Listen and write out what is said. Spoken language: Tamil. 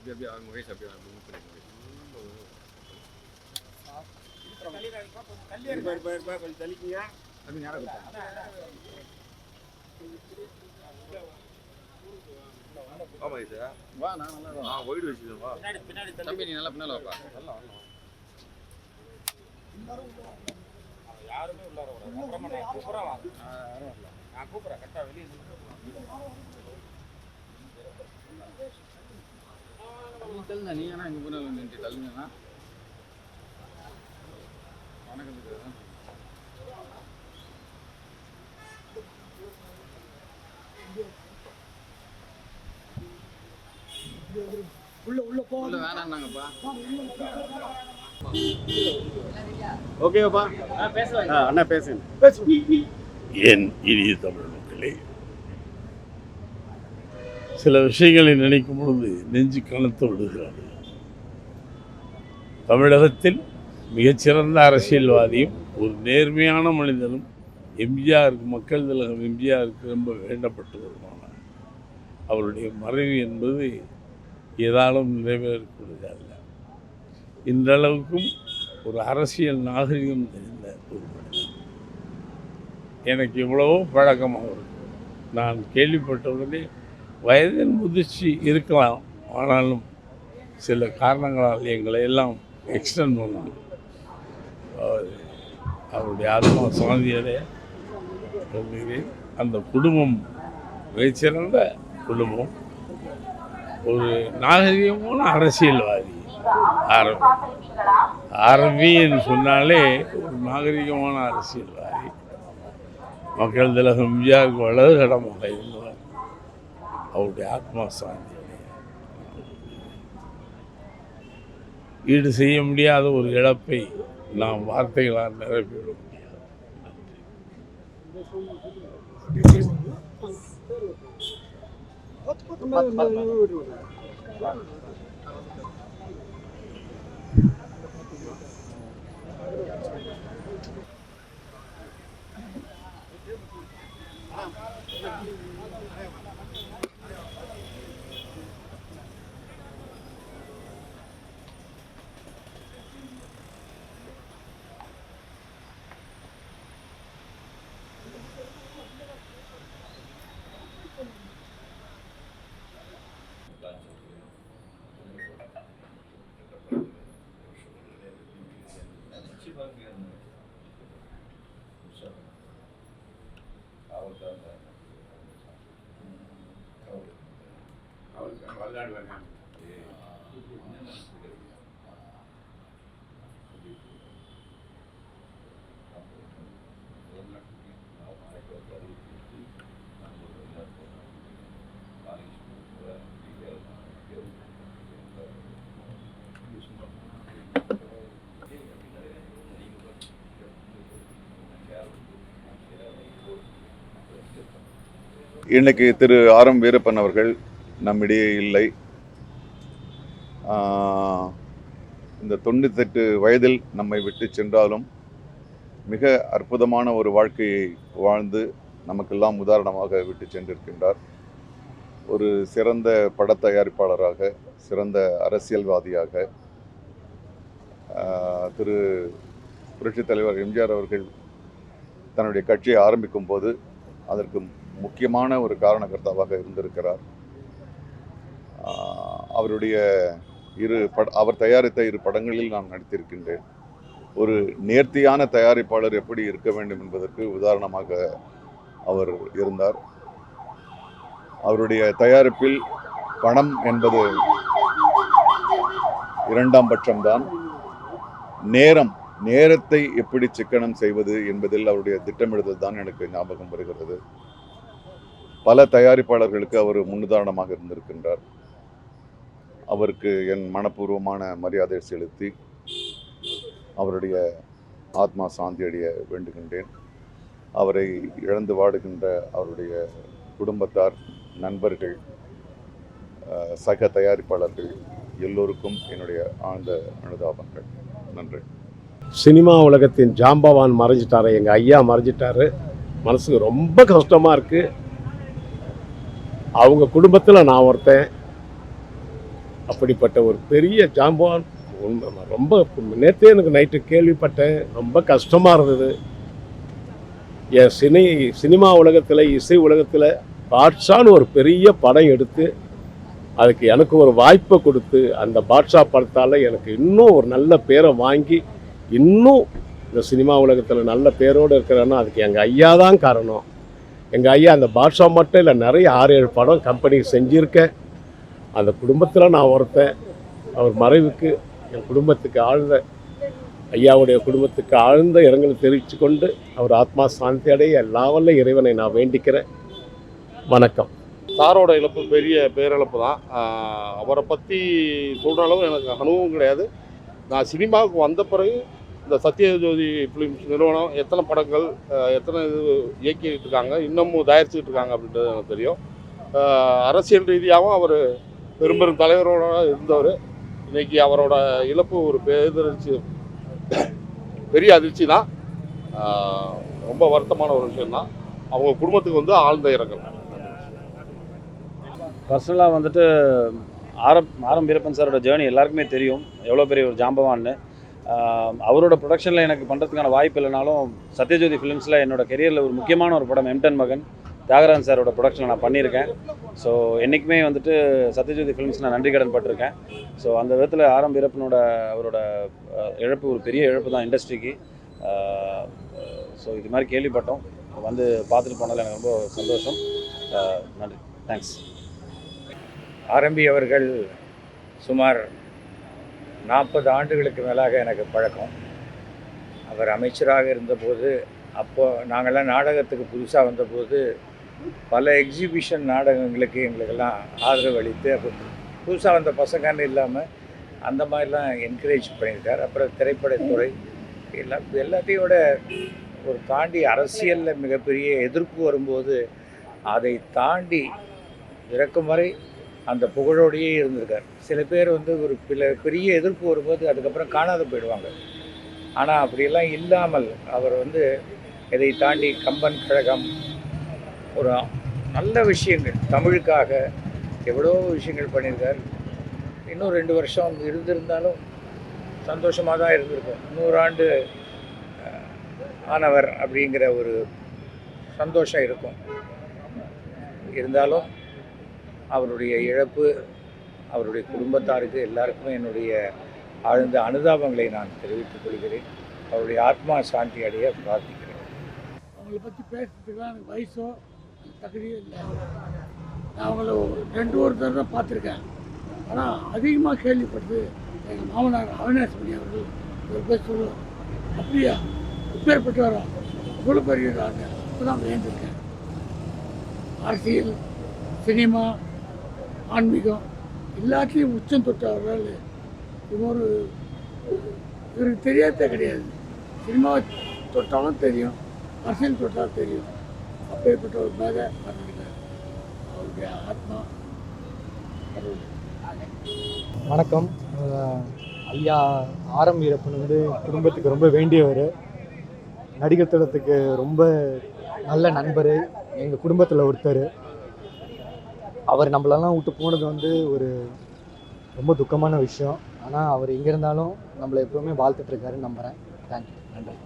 அப்படி அப்படியே அவங்க வயசு அப்படியே அப்படி move பண்ணிக்கோங்க. தம்பி நேரம் ஆமா வா நான் நல்லா ஆ ஒயிட் வா தம்பி நீ நல்லா பின்னால வாப்பா நல்லா யாருமே உள்ளார வராது அப்புறமா நான் கூப்பிட்றேன் நான் கூப்பிட்றேன் கரெக்டாக வெளியே தள்ளுங்க நீ ஏன்னா இங்கே போனாலும் நின்று தள்ளுங்கண்ணா வணக்கத்துக்கு உள்ள வேணான்னாங்கப்பா ஓகேவாப்பா? அண்ணா பேசுங்க. என் இனிய தமிழ் மக்களே சில விஷயங்களை நினைக்கும் பொழுது நெஞ்சு கலத்து விடுகிறது. தமிழகத்தில் மிகச்சிறந்த அரசியல்வாதியும் ஒரு நேர்மையான மனிதனும் எம்ஜிஆருக்கு மக்கள் திலகம் எம்ஜிஆருக்கு ரொம்ப வேண்டப்பட்டவருமான. அவருடைய மறைவு என்பது ஏதாலும் நிறைவேறக்கூடியது அல்ல இன்றளவுக்கும் ஒரு அரசியல் நாகரிகம் தெரிந்த ஒரு மனிதன். எனக்கு இவ்வளவோ பழக்கமாக இருக்கும். நான் கேள்விப்பட்டவுடனே வயதின் முதிர்ச்சி இருக்கலாம். ஆனாலும் சில காரணங்களால் எங்களை எல்லாம் எக்ஸ்டெண்ட் பண்ணாங்க அவருடைய ஆத்மா சாந்தியடைய சொல்கிறேன் அந்த குடும்பம் மிகச்சிறந்த குடும்பம். ஒரு நாகரிகமான அரசியல்வாதி. ஆரம்பி ஆரம்பின்னு சொன்னாலே ஒரு நாகரிகமான அரசியல்வாதி. மக்கள் திலகம் எம்ஜிஆருக்கு வலது கடமாக இருந்தவர் அவருடைய ஆத்மா சாந்தி ஈடு செய்ய முடியாத ஒரு இழப்பை நாம் வார்த்தைகளால் நிரப்பிவிட முடியாது. இன்னைக்கு திரு ஆர் எம் வீரப்பன் அவர்கள் நம்மிடையே இல்லை. இந்த தொண்ணூத்தெட்டு வயதில் நம்மை விட்டு சென்றாலும் மிக அற்புதமான ஒரு வாழ்க்கையை வாழ்ந்து நமக்கெல்லாம் உதாரணமாக விட்டு சென்றிருக்கின்றார். ஒரு சிறந்த படத் தயாரிப்பாளராக சிறந்த அரசியல்வாதியாக திரு புரட்சித் தலைவர் எம்ஜிஆர் அவர்கள் தன்னுடைய கட்சியை ஆரம்பிக்கும் போது அதற்கு முக்கியமான ஒரு காரணகர்த்தாவாக இருந்திருக்கிறார். அவருடைய இரு பட அவர் தயாரித்த இரு படங்களில் நான் நடித்திருக்கின்றேன். ஒரு நேர்த்தியான தயாரிப்பாளர் எப்படி இருக்க வேண்டும் என்பதற்கு உதாரணமாக அவர் இருந்தார். அவருடைய தயாரிப்பில் பணம் என்பது இரண்டாம் பட்சம்தான். நேரம் நேரத்தை எப்படி சிக்கனம் செய்வது என்பதில் அவருடைய திட்டமிடுதல் தான் எனக்கு ஞாபகம் வருகிறது. பல தயாரிப்பாளர்களுக்கு அவர் முன்னுதாரணமாக இருந்திருக்கின்றார். அவருக்கு என் மனப்பூர்வமான மரியாதை செலுத்தி அவருடைய ஆத்மா சாந்தி அடைய வேண்டுகின்றேன். அவரை இழந்து வாடுகின்ற அவருடைய குடும்பத்தார் நண்பர்கள் சக தயாரிப்பாளர்கள் எல்லோருக்கும் என்னுடைய ஆழ்ந்த அனுதாபங்கள். நன்றி. சினிமா உலகத்தின் ஜாம்பவான் மறைஞ்சிட்டாரு. எங்கள் ஐயா மறைஞ்சிட்டாரு. மனசுக்கு ரொம்ப கஷ்டமாக இருக்குது அவங்க குடும்பத்தில் நான் ஒருத்தன். அப்படிப்பட்ட ஒரு பெரிய ஜாம்பான் உண்மை ரொம்ப நேற்றே எனக்கு நைட்டு கேள்விப்பட்டேன். ரொம்ப கஷ்டமாக இருந்தது. என் சினி சினிமா உலகத்தில் இசை உலகத்தில் பாட்ஷான்னு ஒரு பெரிய படம் எடுத்து அதுக்கு எனக்கு ஒரு வாய்ப்பை கொடுத்து அந்த பாட்ஷா படத்தால் எனக்கு இன்னும் ஒரு நல்ல பேரை வாங்கி இன்னும் இந்த சினிமா உலகத்தில் நல்ல பேரோடு இருக்கிறேன்னா அதுக்கு எங்கள் ஐயா தான் காரணம். எங்கள் ஐயா அந்த பாட்ஷா மட்டும் இல்லை நிறைய ஆறு ஏழு படம் கம்பெனி செஞ்சுருக்கேன். அந்த குடும்பத்தில் நான் ஒருத்தன் அவர் மறைவுக்கு என் குடும்பத்துக்கு ஆழ்ந்த ஐயாவுடைய குடும்பத்துக்கு ஆழ்ந்த இரங்கலை தெரிவித்து கொண்டு அவர் ஆத்மா சாந்தி அடைய எல்லாவல்ல இறைவனை நான் வேண்டிக்கிறேன். வணக்கம். சாரோட இழப்பு பெரிய பேரிழப்பு தான். அவரை பற்றி சொல்கிற அளவு எனக்கு அனுபவம் கிடையாது. நான் சினிமாவுக்கு வந்த பிறகு இந்த சத்யஜோதி ஃபிலிம்ஸ் நிறுவனம் எத்தனை படங்கள் எத்தனை இது இயக்கிட்டு இருக்காங்க இன்னமும் தயாரிச்சுட்டு இருக்காங்க அப்படின்றது எனக்கு தெரியும். அரசியல் ரீதியாகவும் அவர் பெரும்பெரும் தலைவரோட இருந்தவர். இன்னைக்கு அவரோட இழப்பு ஒரு பேரதிர்ச்சி பெரிய அதிர்ச்சி தான் ரொம்ப வருத்தமான ஒரு விஷயம்தான். அவங்க குடும்பத்துக்கு வந்து ஆழ்ந்த இறங்கல் பர்சனலாக வந்துட்டு ஆரம் ஆரம் வீரப்பன் சாரோட ஜேர்னி எல்லாருக்குமே தெரியும். எவ்வளோ பெரிய ஒரு ஜாம்பவான்னு. அவரோட ப்ரொடக்ஷனில் எனக்கு பண்ணுறதுக்கான வாய்ப்பு இல்லைனாலும் சத்யஜோதி ஃபிலிம்ஸில் என்னோட கெரியரில் ஒரு முக்கியமான ஒரு படம் எம்டன் மகன். தியாகராஜன் சாரோட ப்ரொடக்ஷனில் நான் பண்ணியிருக்கேன். ஸோ என்றைக்குமே வந்துட்டு சத்யஜோதி ஃபிலிம்ஸ் நான் நன்றி கடன் பட்டிருக்கேன். ஸோ அந்த விதத்தில் ஆரம் வீரப்பனோட அவரோட இழப்பு ஒரு பெரிய இழப்பு தான் இண்டஸ்ட்ரிக்கு ஸோ இது மாதிரி கேள்விப்பட்டோம். வந்து பார்த்துட்டு போனதில் எனக்கு ரொம்ப சந்தோஷம். நன்றி. தேங்க்ஸ் ஆரம்பி அவர்கள் சுமார் நாற்பது ஆண்டுகளுக்கு மேலாக எனக்கு பழக்கம். அவர் அமைச்சராக இருந்தபோது அப்போது நாங்கள்லாம் நாடகத்துக்கு புதுசாக வந்தபோது பல எக்ஸிபிஷன் நாடகங்களுக்கு எங்களுக்கெல்லாம் ஆதரவு அளித்து அப்போ புதுசாக வந்த பசங்கன்னு இல்லாமல் அந்த மாதிரிலாம் என்கரேஜ் பண்ணியிருக்கார். அப்புறம் திரைப்படத்துறை எல்லாம் எல்லாத்தையும் விட ஒரு தாண்டி அரசியலில் மிகப்பெரிய எதிர்ப்பு வரும்போது அதை தாண்டி இறக்கும் வரை அந்த புகழோடையே இருந்திருக்கார். சில பேர் வந்து ஒரு பில பெரிய எதிர்ப்பு வரும்போது அதுக்கப்புறம் காணாத போயிடுவாங்க. ஆனால் அப்படியெல்லாம் இல்லாமல் அவர் வந்து இதை தாண்டி கம்பன் கழகம் ஒரு நல்ல விஷயங்கள். தமிழுக்காக எவ்வளோ விஷயங்கள் பண்ணியிருக்கார். இன்னும் ரெண்டு வருஷம் இருந்திருந்தாலும் சந்தோஷமாக தான் இருந்திருக்கும். நூறாண்டு ஆனவர் அப்படிங்கிற ஒரு சந்தோஷம் இருக்கும். இருந்தாலும் அவருடைய இழப்பு அவருடைய குடும்பத்தாருக்கு எல்லாருக்குமே என்னுடைய ஆழ்ந்த அனுதாபங்களை நான் தெரிவித்துக் கொள்கிறேன். அவருடைய ஆத்மா சாந்தி அடைய பிரார்த்திக்கிறேன். அவங்கள பற்றி பேசுறதுக்கு எனக்கு வயசோ தகுதியோ இல்லை. நான் அவங்கள ரெண்டு ஒரு தடவை தான் பார்த்துருக்கேன். ஆனால் அதிகமாக கேள்விப்பட்டது எங்கள் மாமனார் அவினாஷ்மணி அவர்கள். ஒரு பேர் சொல்லுவார் அப்படியா? இப்பேற்பட்டவரா? இவ்வளோ பெரிய ஆண்டு அப்போ தான் வேண்டியிருக்கேன் அரசியல் சினிமா ஆன்மீகம் எல்லாத்தையும் உச்சம் தொட்டவர்கள். இவங்க ஒரு இவருக்கு தெரியாதே கிடையாது. சினிமாவை தொட்டாலும் தெரியும். அரசியல் தொட்டாலும் தெரியும். அப்பேற்பட்ட ஒரு மேக அவருடைய ஆத்மா வணக்கம். ஐயா ஆரம் வீரப்பன் வந்து குடும்பத்துக்கு ரொம்ப வேண்டியவர். நடிகர் தளத்துக்கு ரொம்ப நல்ல நண்பர். எங்கள் குடும்பத்தில் ஒருத்தர். அவர் நம்மளெல்லாம் விட்டு போனது வந்து ஒரு ரொம்ப துக்கமான விஷயம். ஆனால் அவர் எங்கே இருந்தாலும் நம்மளை எப்பவுமே வாழ்த்துட்ருக்காருன்னு நம்புகிறேன் தேங்க்யூ நன்றி.